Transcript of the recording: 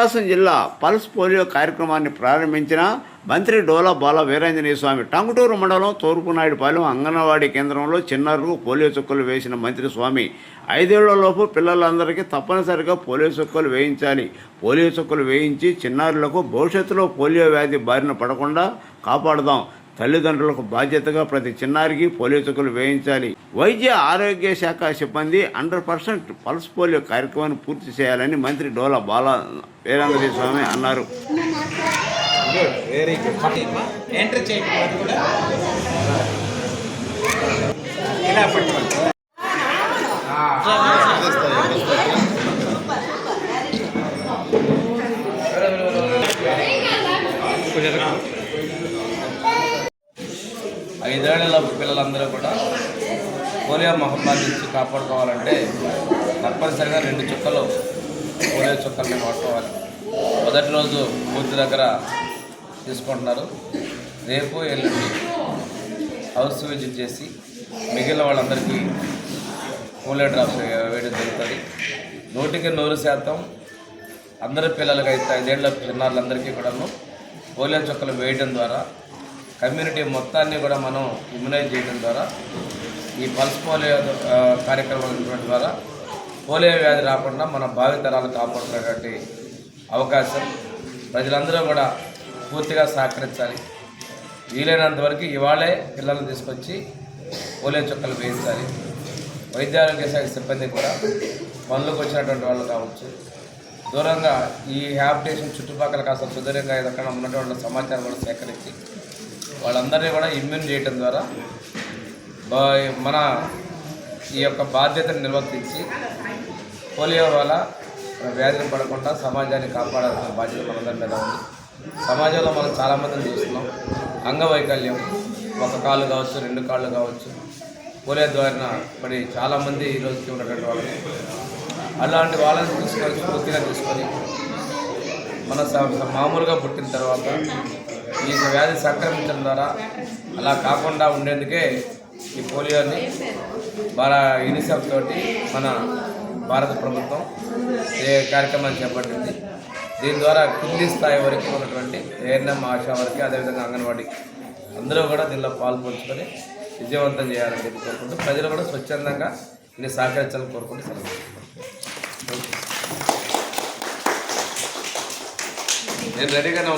ప్రకాశం జిల్లా pulse polio కార్యక్రమాన్ని ప్రారంభించిన మంత్రి డోలా బాల వీరాంజనేయ స్వామి టంగుటూరు మండలం తూర్పునాయుడుపాలెం అంగన్వాడీ కేంద్రంలో చిన్నారులకు పోలియో చుక్కలు వేసిన మంత్రి స్వామి ఐదేళ్ళలోపు పిల్లలందరికీ తప్పనిసరిగా పోలియో చుక్కలు వేయించాలి. పోలియో చుక్కలు వేయించి చిన్నారులకు భవిష్యత్తులో పోలియో వ్యాధి బారిన పడకుండా కాపాడుదాం. తల్లిదండ్రులకు బాధ్యతగా ప్రతి చిన్నారికి పోలియోచుకలు వేయించాలి. వైద్య ఆరోగ్య శాఖ సిబ్బంది హండ్రెడ్ పర్సెంట్ పల్స్ పోలియో కార్యక్రమాన్ని పూర్తి చేయాలని మంత్రి డోలా బాల వీరేంద్ర స్వామి అన్నారు. వెరీ గుడ్ ఎంటర్ చేయండి కూడా. ఇలా పట్టుకోండి ఐదేళ్ళ పిల్లలందరూ కూడా పోలియో మహమ్మారి నుంచి కాపాడుకోవాలంటే తప్పనిసరిగా రెండు చుక్కలు పోలియో చుక్కల్ని వాడుకోవాలి. మొదటి రోజు పూర్తి దగ్గర తీసుకుంటున్నారు. రేపు ఎల్లుండి హౌస్ విజిట్ చేసి మిగిలిన వాళ్ళందరికీ పోలియో డ్రాప్స్ వేయడం జరుగుతుంది. నూటికి నూరు శాతం అందరి పిల్లలకి అయితే ఐదేళ్ళ చిన్నారులందరికీ కూడాను పోలియో చుక్కలు వేయడం ద్వారా కమ్యూనిటీ మొత్తాన్ని కూడా మనం ఇమ్యునైజ్ చేయడం ద్వారా ఈ పల్స్ పోలియో ఆ, కార్యక్రమాలు ద్వారా పోలియో వ్యాధి రాకుండా మన భావితరాలు కాపాడుకునేటువంటి అవకాశం ప్రజలందరూ కూడా పూర్తిగా సహకరించాలి. వీలైనంత వరకు ఇవాళే పిల్లల్ని తీసుకొచ్చి పోలియో చుక్కలు వేయించాలి. వైద్య ఆరోగ్య శాఖ సిబ్బంది కూడా పనులకు వచ్చినటువంటి వాళ్ళు కావచ్చు. దూరంగా ఈ హ్యాబిటేషన్ చుట్టుపక్కల కాస్త సుదూరంగా ఎక్కడైనా ఉన్నటువంటి సమాచారం కూడా సేకరించి వాళ్ళందరినీ కూడా ఇమ్యూన్ చేయటం ద్వారా బా- మన ఈ యొక్క బాధ్యతను నిర్వర్తించి పోలియో వల్ల వ్యాధిని పడకుండా సమాజాన్ని కాపాడాల్సిన బాధ్యత మనందరి మీద ఉంది. సమాజంలో మనం చాలామందిని చూస్తున్నాం. అంగవైకల్యం ఒక కాళ్ళు కావచ్చు రెండు కాళ్ళు కావచ్చు. పోలియో ద్వారా మరి చాలామంది ఈ రోజుకి ఉన్నటువంటి వాళ్ళు అలాంటి వాళ్ళని తీసుకొని స్ఫూర్తిగా తీసుకొని మన మామూలుగా పుట్టిన తర్వాత ఈ వ్యాధి సంక్రమించడం ద్వారా అలా కాకుండా ఉండేందుకే ఈ పోలియోని మన యూనిసెఫ్ తోటి మన భారత ప్రభుత్వం ఏ కార్యక్రమాన్ని చేపట్టింది. దీని ద్వారా కింది స్థాయి వరకు ఉన్నటువంటి ఏఎన్ఎం ఆశా వరకు అదేవిధంగా అంగన్వాడీ అందరూ కూడా దీనిలో పాల్పంచుకొని విజయవంతం చేయాలని చెప్పి కోరుకుంటూ ప్రజలు కూడా స్వచ్ఛందంగా దీన్ని సహకరించాలని కోరుకుంటూ సెలవు నేను రెడీగానే